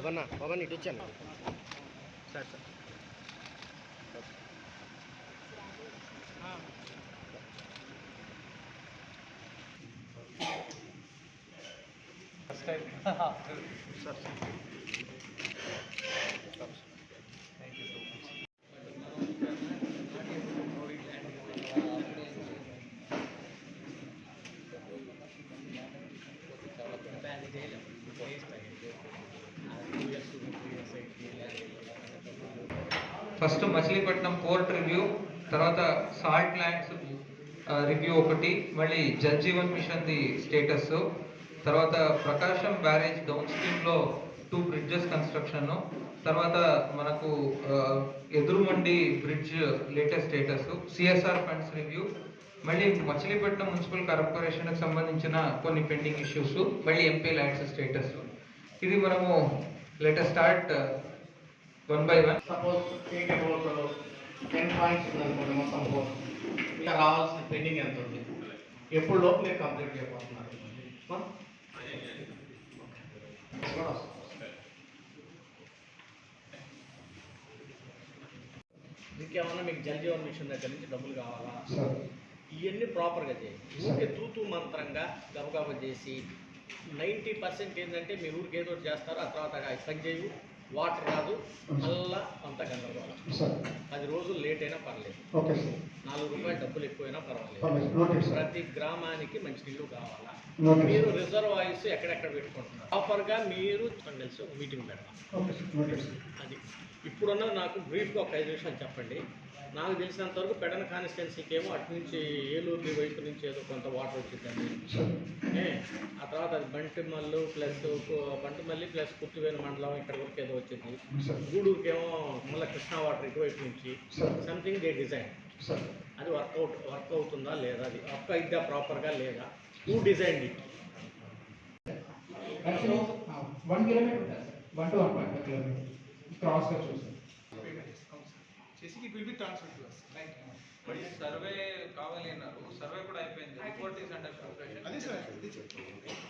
బాబన్న బాబన్న ఇటు వచ్చాను sir sir first time sir sir thank you so much first Machilipatnam port review తర్వాత salt lands review ఒకటి మళ్ళీ Jal Jeevan mission the status తర్వాత Prakasam barrage down స్ట్రీమ్లో టూ బ్రిడ్జెస్ కన్స్ట్రక్షన్ తర్వాత మనకు Edurumondi bridge latest status CSR funds review మళ్ళీ Machilipatnam municipal కార్పొరేషన్కి సంబంధించిన కొన్ని పెండింగ్ ఇష్యూస్ మళ్ళీ ఎంపీ ల్యాండ్స్ స్టేటస్ ఇది మనము letter start one by one suppose take about ten points ఉందనుకోండి మొత్తం కోర్స్ ఇలా రావాల్సిన పెండింగ్ ఎంత ఉంది? ఎప్పుడు లోపు మీరు కంప్లీట్ చేయబోతున్నారు. ఇంకేమన్నా మీకు జల్ జీవన్ మిషన్ దగ్గర నుంచి డబ్బులు కావాలా? ఇవన్నీ ప్రాపర్గా చేయండి ఊరికే తూతూ మంత్రంగా గబగబ చేసి నైంటీ పర్సెంట్ ఏంటంటే మీరు ఊరికి ఏదో చేస్తారు ఆ తర్వాత చేయు వాటర్ రాదు. మళ్ళా అంత గందరగోళం. పది రోజులు లేట్ అయినా పర్లేదు. నాలుగు రూపాయలు డబ్బులు ఎక్కువైనా పర్వాలేదు. ప్రతి గ్రామానికి మంచి నీళ్ళు కావాలా? మీరు రిజర్వాయర్స్ ఎక్కడెక్కడ పెట్టుకుంటున్నారు? ఆఫర్గా మీరు మీటింగ్ పెడతాం అది. ఇప్పుడున్న నాకు బ్రీఫ్గా ఒక ఐదు నిమిషాలు చెప్పండి. నాకు తెలిసినంత వరకు పెడన కాన్స్టిట్యున్సీకి ఏమో అటు నుంచి ఏలూరు వైపు నుంచి ఏదో కొంత వాటర్ వచ్చిందండి. ఏ, ఆ తర్వాత అది బంటిమల్లు ప్లస్ బంటిమల్లి ప్లస్ కుర్తివేలు మండలం ఇక్కడ వరకు ఏదో వచ్చింది. సార్ గూడూరుకేమో మళ్ళీ కృష్ణా వాటర్ ఇటువైపు నుంచి సంథింగ్ దే డిజైన్ అది వర్కౌట్ వర్క్ అవుతుందా లేదా? అది వర్క్ అయిద్దా ప్రాపర్గా లేదా? To design it one kilometre one two one point kilometre క్రాస్గా చూసాం. It will be transfer to us. మరి సర్వే కావాలి అన్నారు. సర్వే కూడా అయిపోయింది. రిపోర్ట్ ఈస్ అండర్ ప్రిపరేషన్ అదే సార్ అది చెప్తాను